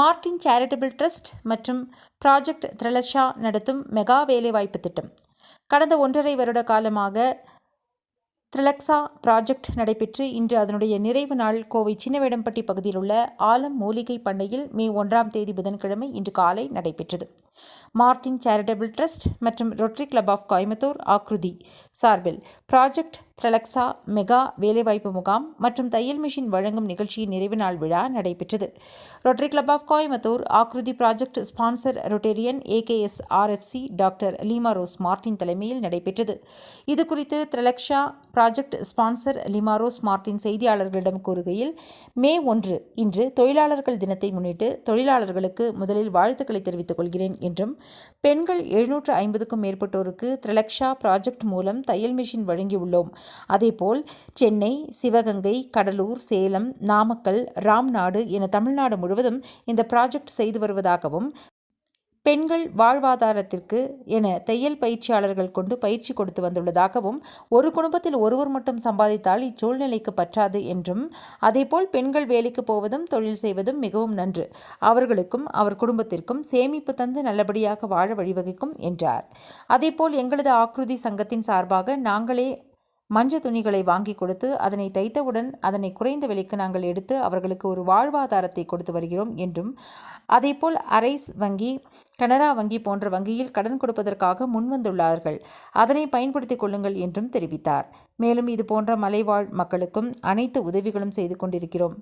Martin charitable trust மற்றும் project த்ரலஷா நடத்தும் mega வேலைவாய்ப்பு திட்டம். கடந்த ஒன்றரை வருட காலமாக த்ரிலக்ஸா ப்ராஜெக்ட் நடைபெற்று இன்று அதனுடைய நிறைவு நாள் கோவை சின்னவேடம்பட்டி பகுதியில் உள்ள ஆலம் மூலிகை பண்ணையில் மே ஒன்றாம் தேதி புதன்கிழமை இன்று காலை நடைபெற்றது. மார்டின் சேரிட்டபிள் ட்ரஸ்ட் மற்றும் rotary club of Coimbatore Aakruti சார்பில் ப்ராஜெக்ட் த்ரலக்ஸா மெகா வேலைவாய்ப்பு முகாம் மற்றும் தையல் மிஷின் வழங்கும் நிகழ்ச்சியின் நிறைவு நாள் விழா நடைபெற்றது. Rotary club of Coimbatore Aakruti project sponsor rotarian AKS RFC doctor Leema Rose Martin தலைமையில் நடைபெற்றது. இது குறித்து Thrilaksha project sponsor Leema Rose Martin செய்தியாளர்களிடம் கூறுகையில் மே ஒன்று இன்று தொழிலாளர்கள் தினத்தை முன்னிட்டு தொழிலாளர்களுக்கு முதலில் வாழ்த்துக்களை தெரிவித்துக் கொள்கிறேன் என்றும் பெண்கள் எழுநூற்று ஐம்பதுக்கும் மேற்பட்டோருக்கு த்ரிலக்ஷா ப்ராஜெக்ட் மூலம் தையல் மிஷின் வழங்கியுள்ளோம். அதேபோல் சென்னை சிவகங்கை கடலூர் சேலம் நாமக்கல் ராம்நாடு என தமிழ்நாடு முழுவதும் இந்த ப்ராஜெக்ட் செய்து வருவதாகவும் பெண்கள் வாழ்வாதாரத்திற்கு என தையல் பயிற்சியாளர்கள் கொண்டு பயிற்சி கொடுத்து வந்துள்ளதாகவும் ஒரு குடும்பத்தில் ஒருவர் மட்டும் சம்பாதித்தால் இச்சூழ்நிலைக்கு பற்றாது என்றும் அதேபோல் பெண்கள் வேலைக்கு போவதும் தொழில் செய்வதும் மிகவும் நன்று. அவர்களுக்கும் அவர் குடும்பத்திற்கும் சேமிப்பு தந்து நல்லபடியாக வாழ வழிவகுக்கும் என்றார். அதேபோல் எங்களது ஆக்ருதி சங்கத்தின் சார்பாக நாங்களே மஞ்ச துணிகளை வாங்கி கொடுத்து அதனை தைத்தவுடன் அதனை குறைந்த விலைக்கு நாங்கள் எடுத்து அவர்களுக்கு ஒரு வாழ்வாதாரத்தை கொடுத்து வருகிறோம் என்றும் அதேபோல் அரைஸ் வங்கி கனரா வங்கி போன்ற வங்கியில் கடன் கொடுப்பதற்காக முன்வந்துள்ளார்கள் அதனை பயன்படுத்திக் கொள்ளுங்கள் என்றும் தெரிவித்தார். மேலும் இது போன்ற மலைவாழ் மக்களுக்கும் அனைத்து உதவிகளும் செய்து கொண்டிருக்கிறோம்.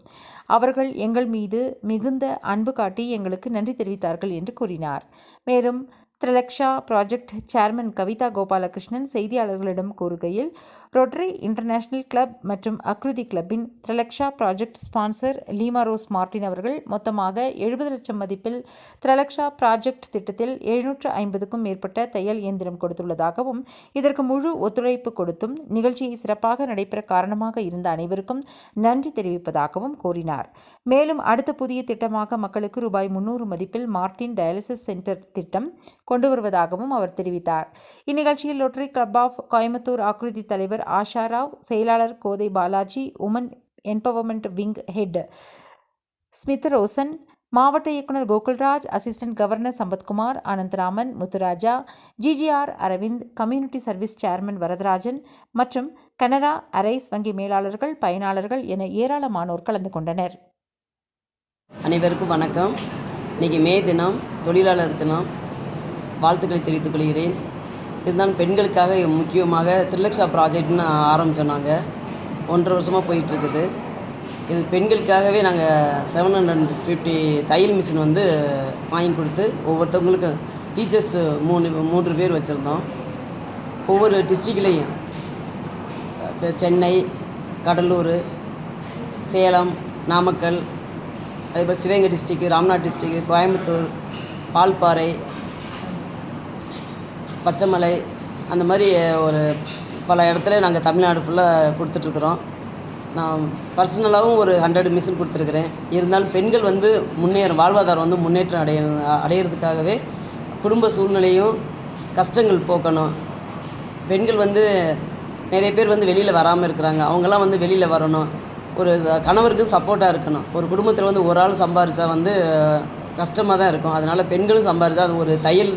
அவர்கள் எங்கள் மீது மிகுந்த அன்பு காட்டி எங்களுக்கு நன்றி தெரிவித்தார்கள் என்று கூறினார். மேலும் த்ரலக்ஷா ப்ராஜெக்ட் சேர்மன் கவிதா கோபாலகிருஷ்ணன் செய்தியாளர்களிடம் கூறுகையில் ரொட்டரி இன்டர்நேஷனல் கிளப் மற்றும் Aakruti கிளப்பின் Thrilaksha project sponsor Leema Rose Martin அவர்கள் மொத்தமாக எழுபது லட்சம் மதிப்பில் த்ரலக்ஷா ப்ராஜெக்ட் திட்டத்தில் எழுநூற்று ஐம்பதுக்கும் மேற்பட்ட தையல் இயந்திரம் கொடுத்துள்ளதாகவும் இதற்கு முழு ஒத்துழைப்பு கொடுத்தும் நிகழ்ச்சியை சிறப்பாக நடைபெற காரணமாக இருந்த அனைவருக்கும் நன்றி தெரிவிப்பதாகவும் கூறினார். மேலும் அடுத்த புதிய திட்டமாக மக்களுக்கு ரூபாய் முன்னூறு மதிப்பில் மார்டின் டயாலிசிஸ் சென்டர் திட்டம் கொண்டு வருவதாகவும் அவர் தெரிவித்தார். இந்நிகழ்ச்சியில் rotary club of Coimbatore Aakruti தலைவர் ஆஷா ராவ் செயலாளர் Kothai Balaji women empowerment wing head Smith Roshan மாவட்ட இயக்குனர் Gokulraj assistant governor Sampathkumar Anantharaman Muthuraja GGR Aravind community service chairman Varadarajan மற்றும் கனரா அரைஸ் வங்கி மேலாளர்கள் பயனாளர்கள் என ஏராளமானோர் கலந்து கொண்டனர். அனைவருக்கும் வணக்கம். இன்றைக்கி மே தினம் தொழிலாளர் தினம். வாழ்த்துக்களை தெரிவித்துக் கொள்கிறேன். இதுதான் பெண்களுக்காக முக்கியமாக த்ரிலக்ஷா ப்ராஜெக்ட்னு ஆரம்பித்தோம் நாங்கள் ஒன்றரை வருஷமாக போயிட்டுருக்குது. இது பெண்களுக்காகவே நாங்கள் செவன் ஹண்ட்ரட் ஃபிஃப்டி தையல் மிஷின் வந்து வாங்கி கொடுத்து ஒவ்வொருத்தவங்களுக்கும் டீச்சர்ஸ் மூணு மூன்று பேர் வச்சுருந்தோம். ஒவ்வொரு டிஸ்ட்ரிக்ட்லேயும் சென்னை கடலூர் சேலம் நாமக்கல் அதேபோல் சிவகங்கை டிஸ்ட்ரிக்கு ராம்நாத் டிஸ்ட்ரிக்கு கோயம்புத்தூர் பால்பாறை பச்சைமலை அந்த மாதிரி ஒரு பல இடத்துல நாங்கள் தமிழ்நாடு ஃபுல்லாக கொடுத்துட்ருக்குறோம். நான் பர்சனலாகவும் ஒரு ஹண்ட்ரட் மிஷின் கொடுத்துருக்குறேன். இருந்தாலும் பெண்கள் வந்து முன்னேற வாழ்வாதாரம் வந்து முன்னேற்றம் அடைய அடையிறதுக்காகவே குடும்ப சூழ்நிலையும் கஷ்டங்கள் போக்கணும். பெண்கள் வந்து நிறைய பேர் வந்து வெளியில் வராமல் இருக்கிறாங்க. அவங்களாம் வந்து வெளியில் வரணும். ஒரு கணவருக்கு சப்போர்ட்டாக இருக்கணும். ஒரு குடும்பத்தில் வந்து ஒரு ஆள் சம்பாரித்தா வந்து கஷ்டமாக தான் இருக்கும். அதனால் பெண்களும் சம்பாரிச்சா அது ஒரு தையல்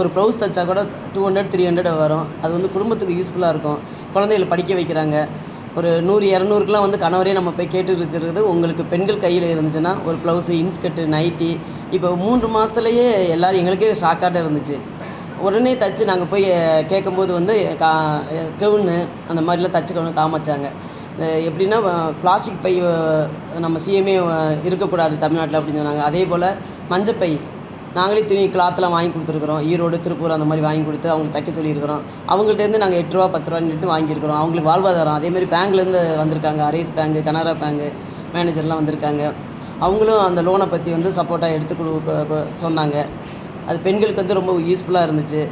ஒரு ப்ளவுஸ் தைச்சா கூட டூ ஹண்ட்ரட் த்ரீ ஹண்ட்ரட் வரும். அது வந்து குடும்பத்துக்கு யூஸ்ஃபுல்லாக இருக்கும். குழந்தைகளை படிக்க வைக்கிறாங்க. ஒரு நூறு இரநூறுக்குலாம் வந்து கணவரே நம்ம போய் கேட்டு இருக்கிறது உங்களுக்கு பெண்கள் கையில் இருந்துச்சுன்னா ஒரு ப்ளவுஸு இன்ஸ்கர்ட்டு நைட்டி. இப்போ மூன்று மாதத்துலேயே எல்லோரும் எங்களுக்கே ஷாக்காட்ட இருந்துச்சு. உடனே தச்சு நாங்கள் போய் கேட்கும்போது வந்து கா கவுன்னு அந்த மாதிரிலாம் தச்சுக்கணும் காமிச்சாங்க. எப்படின்னா பிளாஸ்டிக் பை நம்ம சிஎம்ஏ இருக்கக்கூடாது தமிழ்நாட்டில் அப்படின்னு சொன்னாங்க. அதே போல் மஞ்சப்பை. நாங்களே துணி கிளாத்தெலாம் வாங்கி கொடுத்துருக்குறோம். ஈரோடு திருப்பூர் அந்த மாதிரி வாங்கி கொடுத்து அவங்களுக்கு தைக்க சொல்லியிருக்கிறோம். அவங்கள்ட்டேருந்து நாங்கள் எட்டு ரூபா பத்து ரூபான்னு வாங்கியிருக்கிறோம். அவங்களுக்கு வாழ்வாதாரம். அதேமாதிரி பேங்க்லேருந்து வந்திருக்காங்க. அரேஸ் பேங்கு கனரா பேங்கு மேனேஜர்லாம் வந்திருக்காங்க. அவங்களும் அந்த லோனை பற்றி வந்து சப்போர்ட்டாக எடுத்து கொடு சொன்னாங்க. அது பெண்களுக்கு வந்து ரொம்ப யூஸ்ஃபுல்லாக இருந்துச்சு.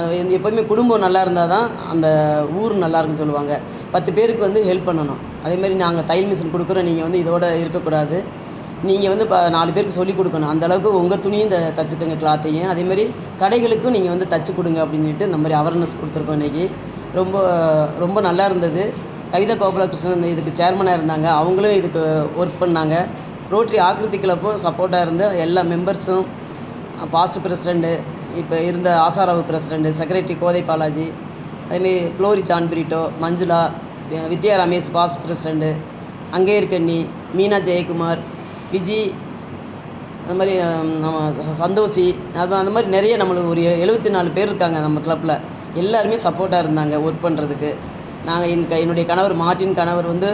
அது எப்போதுமே குடும்பம் நல்லா இருந்தால் தான் அந்த ஊர் நல்லா இருக்குன்னு சொல்லுவாங்க. பத்து பேருக்கு வந்து ஹெல்ப் பண்ணணும். அதேமாதிரி நாங்கள் தையல் மிஷின் கொடுக்குறோம். நீங்கள் வந்து இதோட இருக்கக்கூடாது. நீங்கள் வந்து இப்போ நாலு பேருக்கு சொல்லிக் கொடுக்கணும். அந்தளவுக்கு உங்கள் துணியும் இந்த தச்சுக்கோங்க கிளாத்தையும் அதேமாதிரி கடைகளுக்கும் நீங்கள் வந்து தச்சு கொடுங்க அப்படின்ட்டு இந்த மாதிரி அவேர்னஸ் கொடுத்துருக்கோம் இன்றைக்கி ரொம்ப ரொம்ப நல்லா இருந்தது. கவிதா கோபாலகிருஷ்ணன் இதுக்கு சேர்மனாக இருந்தாங்க. அவங்களும் இதுக்கு ஒர்க் பண்ணாங்க. ரோட்ரி ஆக்கிருதி கிளப்பும் சப்போர்ட்டாக இருந்து எல்லா மெம்பர்ஸும் பாஸ்ட் பிரசிடெண்ட்டு இப்போ இருந்த ஆசாராவு பிரசிடெண்ட்டு செக்ரட்டரி கோதை பாலாஜி அதேமாரி Glory John Britto Manjula Vidya Ramesh past president அங்கே மீனா ஜெயக்குமார் விஜி அந்த மாதிரி நம்ம ச- சந்தோஷி அது அந்த மாதிரி நிறைய நம்மளுக்கு ஒரு எழுபத்தி நாலு பேர் இருக்காங்க நம்ம கிளப்பில் எல்லாருமே சப்போர்ட்டாக இருந்தாங்க ஒர்க் பண்ணுறதுக்கு நாங்கள் என் என்னுடைய கணவர் மார்ட்டின் கணவர் வந்து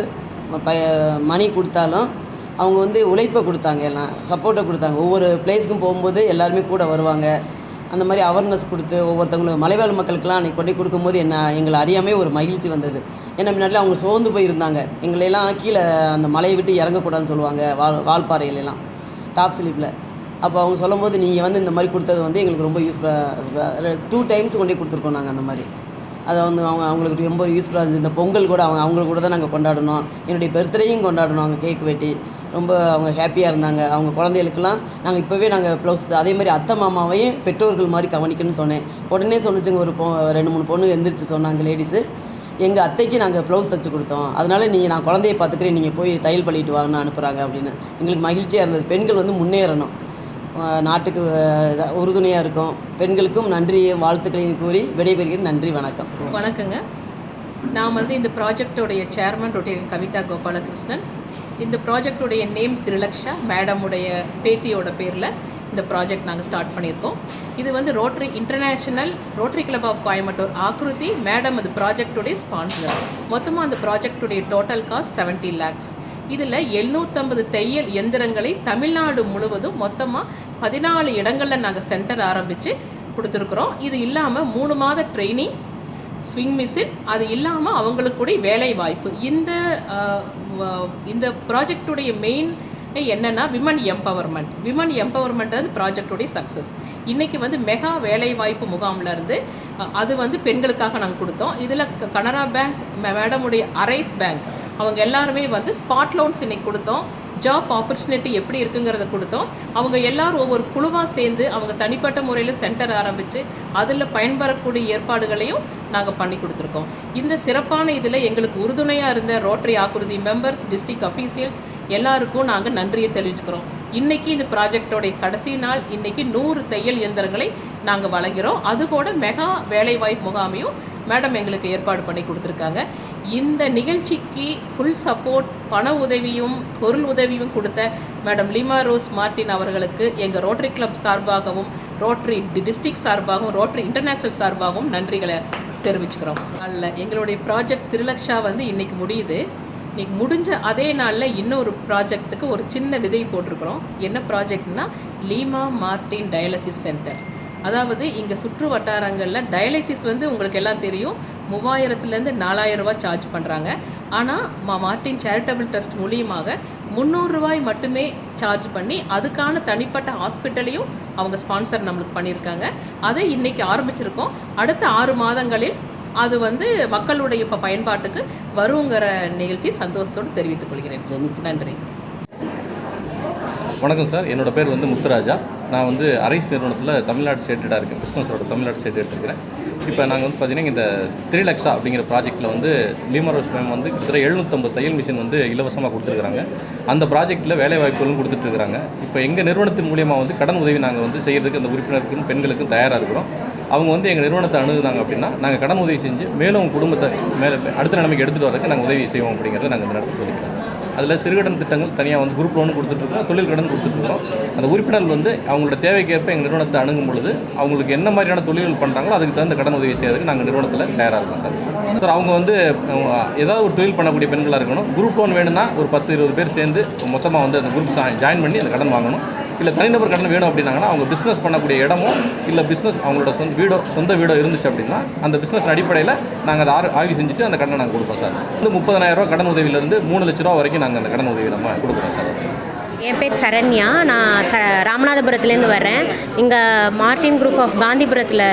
ப மணி கொடுத்தாலும் அவங்க வந்து உழைப்பை கொடுத்தாங்க எல்லாம் சப்போர்ட்டை கொடுத்தாங்க. ஒவ்வொரு பிளேஸ்க்கும் போகும்போது எல்லாருமே கூட வருவாங்க. அந்த மாதிரி அவேர்னஸ் கொடுத்து ஒவ்வொருத்தவங்களுக்கு மலைவாழ் மக்களுக்கெல்லாம் அன்றைக்கி கொண்டு கொடுக்கும்போது என்ன எங்களை அறியாமே ஒரு மகிழ்ச்சி வந்தது. ஏன்னா முன்னாடி அவங்க சோர்ந்து போயிருந்தாங்க. எங்களையெல்லாம் கீழே அந்த மலையை விட்டு இறங்கக்கூடாதுன்னு சொல்லுவாங்க வால் வால்பாறையிலலாம் டாப் ஸ்லீப்பில் அப்போ அவங்க சொல்லும்போது நீங்கள் வந்து இந்த மாதிரி கொடுத்தது வந்து எங்களுக்கு ரொம்ப யூஸ் டூ டைம்ஸ் கொண்டே கொடுத்துருக்கோம் நாங்கள் அந்த மாதிரி. அதை வந்து அவங்க அவங்களுக்கு ரொம்ப யூஸ்ஃபுல்லாக இருந்துச்சு. இந்த பொங்கல் கூட அவங்க அவங்க கூட தான் நாங்கள் கொண்டாடணும். என்னுடைய பர்த்டேயும் கொண்டாடணும் அவங்க கேக் வெட்டி. ரொம்ப அவங்க ஹாப்பியாக இருந்தாங்க. அவங்க குழந்தைகளுக்கெல்லாம் நாங்கள் இப்போவே நாங்கள் ப்ளவுஸ் அதே மாதிரி அத்தை மாமாவையும் பெற்றோர்கள் மாதிரி கவனிக்கணும்னு சொன்னேன். உடனே சொன்னிச்சுங்க ஒரு பொ ரெண்டு மூணு பொண்ணு எந்திரிச்சு சொன்னாங்க லேடிஸு எங்கள் அத்தைக்கு நாங்கள் ப்ளவுஸ் தைச்சி கொடுத்தோம். அதனால் நீங்கள் நான் குழந்தைய பார்த்துக்கிறேன் நீங்கள் போய் தையல் பண்ணிட்டு வாங்கன்னு அனுப்புகிறாங்க அப்படின்னு. எங்களுக்கு மகிழ்ச்சியாக இருந்தது. பெண்கள் வந்து முன்னேறணும். நாட்டுக்கு உறுதுணையாக இருக்கும். பெண்களுக்கும் நன்றியையும் வாழ்த்துக்களையும் கூறி விடைபெறுகிறேன். நன்றி வணக்கம். வணக்கங்க. நான் வந்து இந்த ப்ராஜெக்டோடைய சேர்மன் ரொட்டீன் கவிதா கோபாலகிருஷ்ணன். இந்த ப்ராஜெக்டுடைய நேம் திருலக்ஷா மேடமுடைய பேத்தியோட பேரில். இந்த ப்ராஜெக்ட் நாங்கள் ஸ்டார்ட் பண்ணியிருக்கோம். இது வந்து rotary international rotary club of Coimbatore Aakruti madam அது ப்ராஜெக்டுடைய ஸ்பான்சர் மொத்தமாக அந்த ப்ராஜெக்டுடைய டோட்டல் காஸ்ட் செவன்ட்டி லேக்ஸ் இதில் எழுநூற்றம்பது தையல் எந்திரங்களை தமிழ்நாடு முழுவதும் மொத்தமாக பதினாலு இடங்களில் நாங்கள் சென்டர் ஆரம்பித்து கொடுத்துருக்குறோம். இது இல்லாமல் மூணு மாத ட்ரைனிங் ஸ்விங் மிஷின் அது இல்லாமல் அவங்களுக்கு கூட வேலை வாய்ப்பு இந்த இந்த ப்ராஜெக்டுடைய மெயின் என்னென்னா விமன் எம்பவர்மெண்ட் விமன் எம்பவர்மெண்ட் வந்து ப்ராஜெக்டுடைய சக்ஸஸ் இன்றைக்கி வந்து மெகா வேலைவாய்ப்பு முகாம்லேருந்து இருந்து அது வந்து பெண்களுக்காக நாங்கள் கொடுத்தோம். இதில் கனரா பேங்க் மேடமுடைய அரைஸ் பேங்க் அவங்க எல்லாருமே வந்து ஸ்பாட் லோன்ஸ் இன்னைக்கு கொடுத்தோம். ஜாப் ஆப்பர்ச்சுனிட்டி எப்படி இருக்குங்கிறத கொடுத்தோம். அவங்க எல்லாரும் ஒவ்வொரு குழுவாக சேர்ந்து அவங்க தனிப்பட்ட முறையில் சென்டர் ஆரம்பித்து அதில் பயன்பெறக்கூடிய ஏற்பாடுகளையும் நாங்கள் பண்ணி கொடுத்துருக்கோம். இந்த சிறப்பான இதில் எங்களுக்கு உறுதுணையாக இருந்த rotary Aakruti members district officials எல்லாருக்கும் நாங்கள் நன்றியை தெரிவிச்சுக்கிறோம். இன்றைக்கி இந்த ப்ராஜெக்டோடைய கடைசி நாள் இன்றைக்கி நூறு தையல் இயந்திரங்களை நாங்கள் வழங்குகிறோம் அது கூட மெகா வேலைவாய்ப்பு முகாமையும் மேடம் எங்களுக்கு ஏற்பாடு பண்ணி கொடுத்துருக்காங்க. இந்த நிகழ்ச்சிக்கு ஃபுல் சப்போர்ட் பண உதவியும் பொருள் உதவியும் கொடுத்த மேடம் லிமா ரோஸ் மார்ட்டின் அவர்களுக்கு எங்கள் ரோட்டரி கிளப் சார்பாகவும் ரோட்டரி டிஸ்ட்ரிக்ட் சார்பாகவும் ரோட்டரி இன்டர்நேஷ்னல் சார்பாகவும் நன்றிகளை தெரிவிச்சுக்கிறோம். அல்ல எங்களுடைய ப்ராஜெக்ட் திருலக்ஷா வந்து இன்றைக்கி முடியுது. இன்றைக்கி முடிஞ்ச அதே நாளில் இன்னொரு ப்ராஜெக்ட்டுக்கு ஒரு சின்ன விதை போட்டிருக்கிறோம். என்ன ப்ராஜெக்ட்னா லீமா மார்ட்டின் டயாலிசிஸ் சென்டர் அதாவது இங்கே சுற்று வட்டாரங்களில் டயாலிசிஸ் வந்து உங்களுக்கு எல்லாம் தெரியும். மூவாயிரத்துலேருந்து நாலாயிரம் ரூபாய் சார்ஜ் பண்ணுறாங்க ஆனால் மா மார்ட்டின் சேரிட்டபிள் ட்ரஸ்ட் மூலியமாக முந்நூறு ரூபாய் மட்டுமே சார்ஜ் பண்ணி அதுக்கான தனிப்பட்ட ஹாஸ்பிட்டலையும் அவங்க ஸ்பான்சர் நம்மளுக்கு பண்ணியிருக்காங்க. அதை இன்னைக்கு ஆரம்பிச்சிருக்கோம். அடுத்த ஆறு மாதங்களில் அது வந்து மக்களுடைய இப்போ பயன்பாட்டுக்கு வருங்கிற நிகழ்ச்சி சந்தோஷத்தோடு தெரிவித்துக் கொள்கிறேன். நன்றி. வணக்கம் சார். என்னோட பேர் வந்து முத்துராஜா. நான் வந்து அரைஸ் நிறுவனத்தில் தமிழ்நாடு சேட்டடாக இருக்கேன். பிஸ்னஸோட தமிழ்நாடு ஸ்டேட் இருக்கிறேன். இப்போ நாங்கள் வந்து பார்த்திங்கன்னா இந்த த்ரிலக்ஸா அப்படிங்கிற ப்ராஜெக்ட்டில் வந்து லீமரோஸ் மேம் வந்து கிட்டத்தட்ட எழுநூற்றம்பது தையல் மிஷின் வந்து இலவசமாக கொடுத்துருக்குறாங்க. அந்த ப்ராஜெக்ட்டில் வேலை வாய்ப்புகளும் கொடுத்துட்ருக்குறாங்க. இப்போ எங்கள் நிறுவனத்தின் மூலியமாக வந்து கடன் உதவி நாங்கள் வந்து செய்கிறதுக்கு அந்த உறுப்பினருக்கும் பெண்களுக்கும் தயாராக இருக்கிறோம். அவங்க வந்து எங்கள் நிறுவனத்தை அணுகுனாங்க அப்படின்னா நாங்கள் கடன் உதவி செஞ்சு மேலும் குடும்பத்தை மேலே அடுத்த நிலைமைக்கு எடுத்துகிட்டு வரதுக்கு நாங்கள் உதவி செய்வோம் அப்படிங்கிறத நாங்கள் இந்த நேரத்தில் சொல்லிக்கிறோம் சார். அதில் சிறுகடன் திட்டங்கள் தனியாக வந்து குரூப் லோன் கொடுத்துட்ருக்கோம் தொழில் கடன் கொடுத்துட்ருக்கோம். அந்த உறுப்பினர்கள் வந்து அவங்களோட தேவைக்கேற்ப எங்கள் நிறுவனத்தை அணுகும் பொழுது அவங்களுக்கு என்ன மாதிரியான தொழில்கள் பண்ணுறாங்களோ அதுக்கு தகுந்த கடன் உதவி செய்யறதுக்கு நாங்கள் நிறுவனத்தில் தயாராக இருக்கோம் சார். சார் அவங்க வந்து ஏதாவது ஒரு தொழில் பண்ணக்கூடிய பெண்களாக இருக்கணும். குரூப் லோன் வேணும்னா ஒரு பத்து இருபது பேர் சேர்ந்து மொத்தமாக வந்து அந்த குரூப் ஜாயின் பண்ணி அந்த கடன் வாங்கணும். இல்லை தனிநபர் கடன் வேணும் அப்படின்னாங்கன்னா அவங்க பிஸ்னஸ் பண்ணக்கூடிய இடமோ இல்லை பிஸ்னஸ் அவங்களோட சொந்த வீடோ சொந்த வீடோ இருந்துச்சு அப்படின்னா அந்த பிஸ்னஸ் அடிப்படையில் நாங்கள் அதை ஆய்வு செஞ்சுட்டு அந்த கடனை நாங்கள் கொடுப்போம் சார். வந்து முப்பதனாயிரம் ரூபா கடன் உதவியிலேருந்து மூணு லட்ச ரூபா வரைக்கும் நாங்கள் அந்த கடன் உதவி நம்ம கொடுக்குறோம் சார். என் பேர் சரண்யா. நான் ச ராமநாதபுரத்துலேருந்து வரேன் இங்கே மார்ட்டின் குரூப் ஆஃப் காந்திபுரத்தில்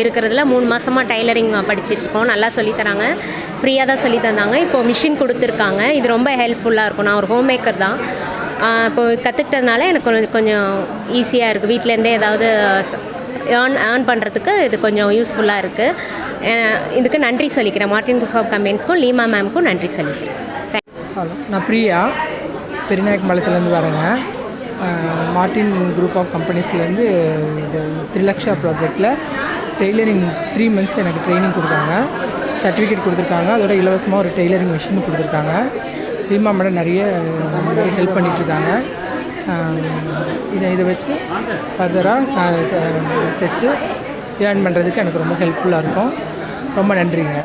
இருக்கிறதுல மூணு மாதமாக டைலரிங் படிச்சுட்டு இருக்கோம் நல்லா சொல்லித்தராங்க ஃப்ரீயாக தான் சொல்லி தந்தாங்க. இப்போது மிஷின் கொடுத்துருக்காங்க. இது ரொம்ப ஹெல்ப்ஃபுல்லாக இருக்கும். நான் ஒரு ஹோம் மேக்கர் தான். இப்போ கற்றுக்கிட்டதுனால எனக்கு கொஞ்சம் கொஞ்சம் ஈஸியாக இருக்குது வீட்டிலேருந்தே ஏதாவது ஏர்ன் ஏர்ன் பண்ணுறதுக்கு இது கொஞ்சம் யூஸ்ஃபுல்லாக இருக்குது இதுக்கு நன்றி சொல்லிக்கிறேன். மார்ட்டின் குரூப் ஆஃப் கம்பெனிஸ்க்கும் லீமா மேம்க்கும் நன்றி சொல்லிக்கிறேன். ஹலோ நான் பிரியா. பெரியநாயக்கம்பாளையத்துலேருந்து வரேங்க. மார்டின் மார்ட்டின் குரூப் ஆஃப் கம்பெனிஸ்லேருந்து இது த்ரிலக்ஷா ப்ராஜெக்டில் டெய்லரிங் த்ரீ மந்த்ஸ் எனக்கு ட்ரைனிங் கொடுத்தாங்க. சர்டிஃபிகேட் கொடுத்துருக்காங்க. அதோட இலவசமாக ஒரு டெய்லரிங் மிஷின் கொடுத்துருக்காங்க. பீமா மேடம் நிறைய ஹெல்ப் ஹெல்ப் பண்ணிகிட்ருக்காங்க இதை இதை வச்சு ஃபர்தராக நான் தைச்சு ஏர்ன் பண்ணுறதுக்கு எனக்கு ரொம்ப ஹெல்ப்ஃபுல்லாக இருக்கும். ரொம்ப நன்றிங்க.